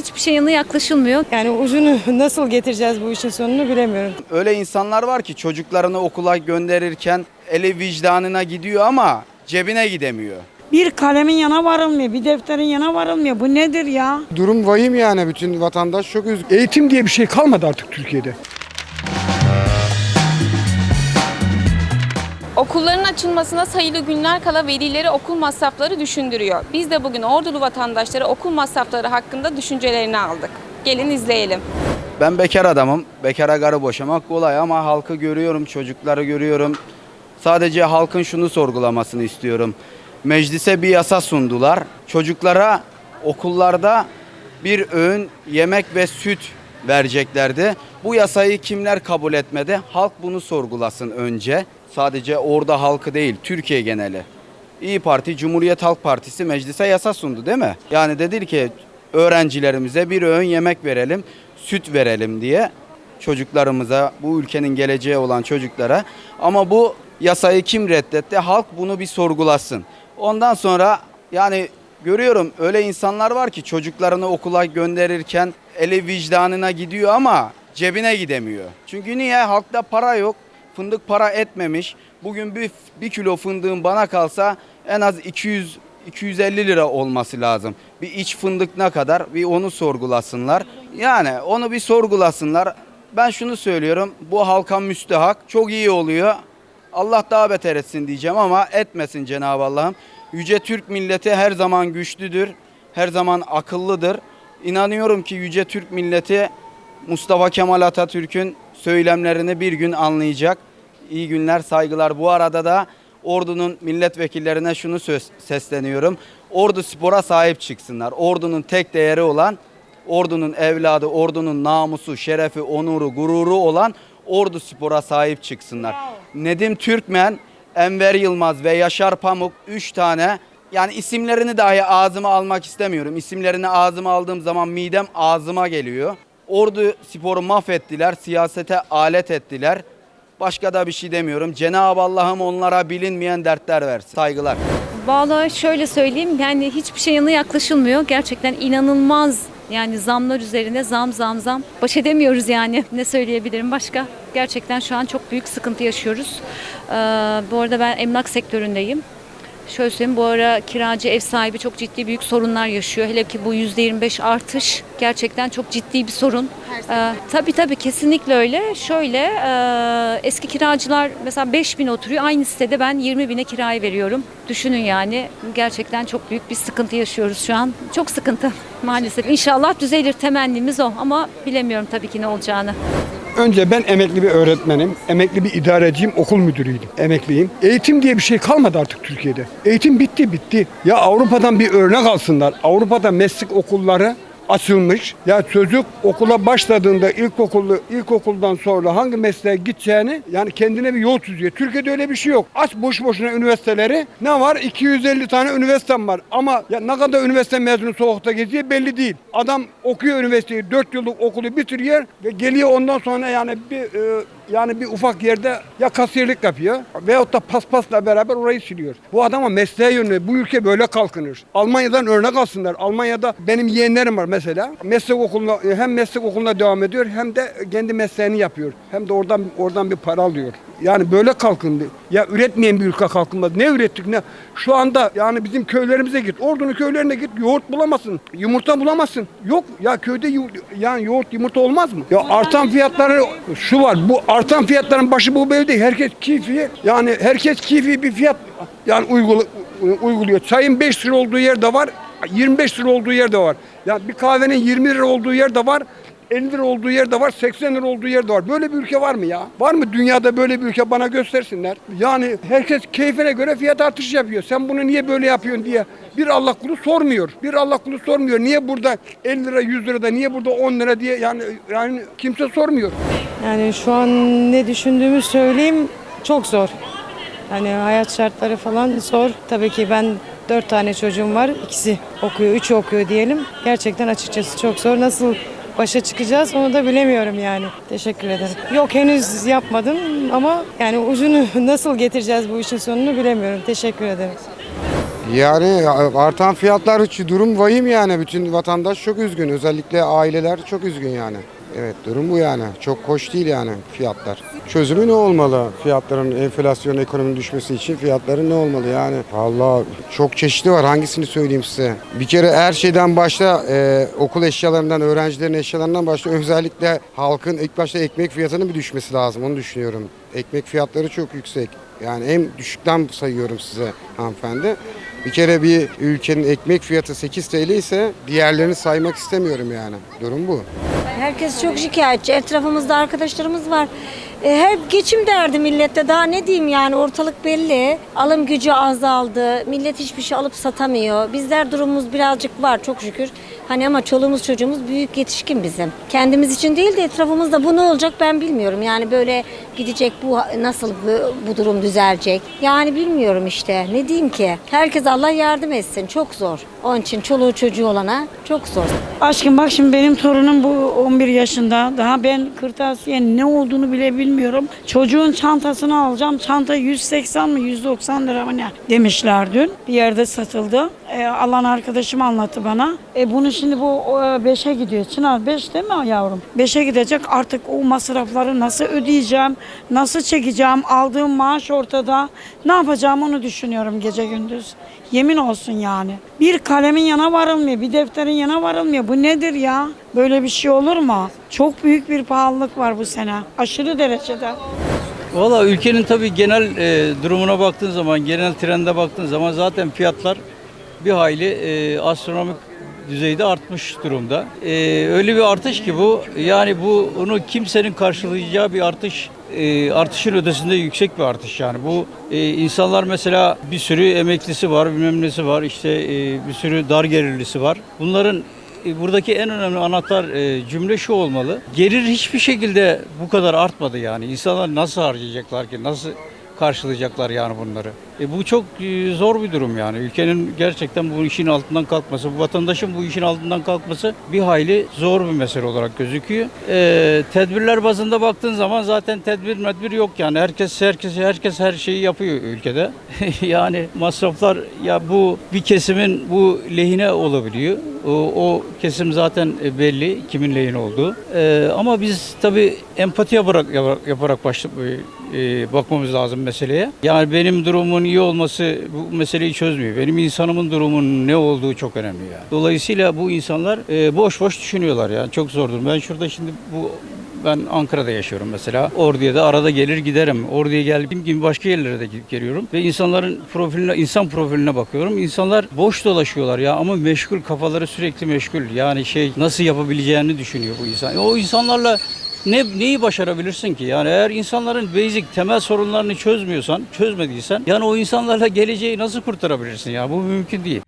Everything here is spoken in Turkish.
hiçbir şey yanına yaklaşılmıyor. Yani ucunu nasıl getireceğiz bu işin sonunu bilemiyorum. Öyle insanlar var ki çocuklarını okula gönderirken eli vicdanına gidiyor ama cebine gidemiyor. Bir kalemin yana varılmıyor, bir defterin yana varılmıyor. Bu nedir ya? Durum vahim yani bütün vatandaş çok üzgün. Eğitim diye bir şey kalmadı artık Türkiye'de. Okulların açılmasına sayılı günler kala velileri okul masrafları düşündürüyor. Biz de bugün Ordulu vatandaşlara okul masrafları hakkında düşüncelerini aldık. Gelin izleyelim. Ben bekar adamım. Bekara karı boşamak kolay ama halkı görüyorum, çocukları görüyorum. Sadece halkın şunu sorgulamasını istiyorum. Meclise bir yasa sundular. Çocuklara okullarda bir öğün yemek ve süt vereceklerdi. Bu yasayı kimler kabul etmedi? Halk bunu sorgulasın önce. Sadece orada halkı değil, Türkiye geneli. İyi Parti, Cumhuriyet Halk Partisi meclise yasa sundu değil mi? Yani dedi ki öğrencilerimize bir öğün yemek verelim, süt verelim diye çocuklarımıza, bu ülkenin geleceği olan çocuklara. Ama bu yasayı kim reddetti? Halk bunu bir sorgulasın. Ondan sonra yani görüyorum öyle insanlar var ki çocuklarını okula gönderirken eli vicdanına gidiyor ama cebine gidemiyor. Çünkü niye? Halkta para yok. Fındık para etmemiş. Bugün bir, bir kilo fındığın bana kalsa en az 200 250 lira olması lazım. Bir iç fındık ne kadar? Bir onu sorgulasınlar. Yani onu bir sorgulasınlar. Ben şunu söylüyorum. Bu halka müstehak. Çok iyi oluyor. Allah daha beter etsin diyeceğim ama etmesin Cenab-ı Allah'ım. Yüce Türk milleti her zaman güçlüdür. Her zaman akıllıdır. İnanıyorum ki Yüce Türk milleti Mustafa Kemal Atatürk'ün söylemlerini bir gün anlayacak. İyi günler, saygılar. Bu arada da Ordu'nun milletvekillerine şunu söz, sesleniyorum. Ordu spora sahip çıksınlar. Ordu'nun tek değeri olan, Ordu'nun evladı, Ordu'nun namusu, şerefi, onuru, gururu olan Ordu spora sahip çıksınlar. Nedim Türkmen, Enver Yılmaz ve Yaşar Pamuk 3 tane yani isimlerini dahi ağzıma almak istemiyorum. İsimlerini ağzıma aldığım zaman midem ağzıma geliyor. Ordu sporu mahvettiler, siyasete alet ettiler. Başka da bir şey demiyorum. Cenab-ı Allah'ım onlara bilinmeyen dertler versin. Saygılar. Vallahi şöyle söyleyeyim yani hiçbir şey yanına yaklaşılmıyor. Gerçekten inanılmaz yani zamlar üzerine zam zam zam. Baş edemiyoruz yani. Ne söyleyebilirim başka? Gerçekten şu an çok büyük sıkıntı yaşıyoruz. Ee, bu arada ben emlak sektöründeyim. Şöyle söyleyeyim bu ara kiracı ev sahibi çok ciddi büyük sorunlar yaşıyor. Hele ki bu %25 artış gerçekten çok ciddi bir sorun. Ee, tabii tabii kesinlikle öyle. Şöyle e, eski kiracılar mesela 5 bin oturuyor. Aynı sitede ben 20 bine kirayı veriyorum. Düşünün yani gerçekten çok büyük bir sıkıntı yaşıyoruz şu an. Çok sıkıntı maalesef. İnşallah düzelir temennimiz o ama bilemiyorum tabii ki ne olacağını. Önce ben emekli bir öğretmenim, emekli bir idareciyim, okul müdürüydüm, emekliyim. Eğitim diye bir şey kalmadı artık Türkiye'de. Eğitim bitti, bitti. Ya Avrupa'dan bir örnek alsınlar. Avrupa'da meslek okulları açılmış. Ya çocuk okula başladığında ilkokullu ilkokuldan sonra hangi mesleğe gideceğini yani kendine bir yol çiziyor. Türkiye'de öyle bir şey yok. Aç boş boşuna üniversiteleri. Ne var? 250 tane üniversitem var. Ama ya ne kadar üniversite mezunu sokakta geziyor belli değil. Adam okuyor üniversiteyi 4 yıllık okulu bitiriyor ve geliyor ondan sonra yani bir e, yani bir ufak yerde ya kasiyerlik yapıyor veyahut da paspasla beraber orayı siliyor. Bu adama mesleğe yöneliyor. Bu ülke böyle kalkınır. Almanya'dan örnek alsınlar. Almanya'da benim yeğenlerim var mesela. Meslek okuluna hem meslek okuluna devam ediyor hem de kendi mesleğini yapıyor. Hem de oradan oradan bir para alıyor. Yani böyle kalkındı. Ya üretmeyen bir ülke kalkınmadı. Ne ürettik ne? Şu anda yani bizim köylerimize git. Ordunun köylerine git. Yoğurt bulamazsın. Yumurta bulamazsın. Yok ya köyde yani yoğurt yumurta olmaz mı? Ya artan fiyatları şu var. Bu artan fiyatların başı bu belli değil. Herkes kifi yani herkes kifi bir fiyat yani uyguluyor. Çayın 5 lira olduğu yerde var. 25 lira olduğu yerde var. Ya bir kahvenin 20 lira olduğu yerde var. 50 lira olduğu yerde var, 80 lira olduğu yerde var. Böyle bir ülke var mı ya? Var mı dünyada böyle bir ülke bana göstersinler. Yani herkes keyfine göre fiyat artışı yapıyor. Sen bunu niye böyle yapıyorsun diye bir Allah kulu sormuyor. Bir Allah kulu sormuyor. Niye burada 50 lira 100 lira da niye burada 10 lira diye yani yani kimse sormuyor. Yani şu an ne düşündüğümü söyleyeyim çok zor. Hani hayat şartları falan zor. Tabii ki ben dört tane çocuğum var. İkisi okuyor, üçü okuyor diyelim. Gerçekten açıkçası çok zor. Nasıl başa çıkacağız onu da bilemiyorum yani. Teşekkür ederim. Yok henüz yapmadım ama yani ucunu nasıl getireceğiz bu işin sonunu bilemiyorum. Teşekkür ederim. Yani artan fiyatlar hiç durum vahim yani. Bütün vatandaş çok üzgün. Özellikle aileler çok üzgün yani. Evet durum bu yani. Çok hoş değil yani fiyatlar. Çözümü ne olmalı? Fiyatların enflasyon ekonominin düşmesi için fiyatların ne olmalı yani? Vallahi çok çeşitli var. Hangisini söyleyeyim size? Bir kere her şeyden başta e, okul eşyalarından, öğrencilerin eşyalarından başta özellikle halkın ilk başta ekmek fiyatının bir düşmesi lazım. Onu düşünüyorum. Ekmek fiyatları çok yüksek. Yani en düşükten sayıyorum size hanımefendi. Bir kere bir ülkenin ekmek fiyatı 8 TL ise diğerlerini saymak istemiyorum yani. Durum bu. Herkes çok şikayetçi. Etrafımızda arkadaşlarımız var. E, hep geçim derdi millette. Daha ne diyeyim yani ortalık belli. Alım gücü azaldı. Millet hiçbir şey alıp satamıyor. Bizler durumumuz birazcık var çok şükür. Hani ama çoluğumuz çocuğumuz büyük yetişkin bizim. Kendimiz için değil de etrafımızda bu ne olacak ben bilmiyorum. Yani böyle gidecek bu nasıl bu, bu durum düzelecek. Yani bilmiyorum işte. Ne diyeyim ki? Herkes Allah yardım etsin. Çok zor. Onun için çoluğu çocuğu olana çok zor. Aşkım bak şimdi benim torunum bu 11 yaşında. Daha ben kırtasiye ne olduğunu bile bilmiyorum. Çocuğun çantasını alacağım. Çanta 180 mi 190 lira mı ne demişler dün. Bir yerde satıldı. E, alan arkadaşım anlattı bana. E, bunu şimdi bu 5'e gidiyor. Çınar 5 değil mi yavrum? 5'e gidecek. Artık o masrafları nasıl ödeyeceğim? Nasıl çekeceğim? Aldığım maaş ortada. Ne yapacağım onu düşünüyorum gece gündüz. Yemin olsun yani. Bir kalemin yana varılmıyor, bir defterin yana varılmıyor. Bu nedir ya? Böyle bir şey olur mu? Çok büyük bir pahalılık var bu sene. Aşırı derecede. Valla ülkenin tabii genel e, durumuna baktığın zaman, genel trende baktığın zaman zaten fiyatlar bir hayli e, astronomik düzeyde artmış durumda. E, öyle bir artış ki bu, yani bu onu kimsenin karşılayacağı bir artış e, artışın ötesinde yüksek bir artış yani. Bu e, insanlar mesela bir sürü emeklisi var, bilmem nesi var, işte e, bir sürü dar gelirlisi var. Bunların e, buradaki en önemli anahtar e, cümle şu olmalı. Gelir hiçbir şekilde bu kadar artmadı yani. İnsanlar nasıl harcayacaklar ki? Nasıl karşılayacaklar yani bunları? E, bu çok e, zor bir durum yani. Ülkenin gerçekten bu işin altından kalkması, bu vatandaşın bu işin altından kalkması bir hayli zor bir mesele olarak gözüküyor. E, tedbirler bazında baktığın zaman zaten tedbir medbir yok yani. Herkes herkes herkes her şeyi yapıyor ülkede. yani masraflar ya bu bir kesimin bu lehine olabiliyor. O, kesim zaten e, belli kimin lehine olduğu. E, ama biz tabii empati yaparak yaparak, başla, e, bakmamız lazım meseleye. Yani benim durumun iyi olması bu meseleyi çözmüyor. Benim insanımın durumunun ne olduğu çok önemli yani. Dolayısıyla bu insanlar boş boş düşünüyorlar yani çok zordur. Ben şurada şimdi bu ben Ankara'da yaşıyorum mesela. Ordu'ya da arada gelir giderim. Ordu'ya geldiğim gibi başka yerlere de gidip geliyorum. Ve insanların profiline, insan profiline bakıyorum. İnsanlar boş dolaşıyorlar ya ama meşgul, kafaları sürekli meşgul. Yani şey nasıl yapabileceğini düşünüyor bu insan. E, O insanlarla ne neyi başarabilirsin ki? Yani eğer insanların basic temel sorunlarını çözmüyorsan, çözmediysen yani o insanlarla geleceği nasıl kurtarabilirsin ya? Bu mümkün değil.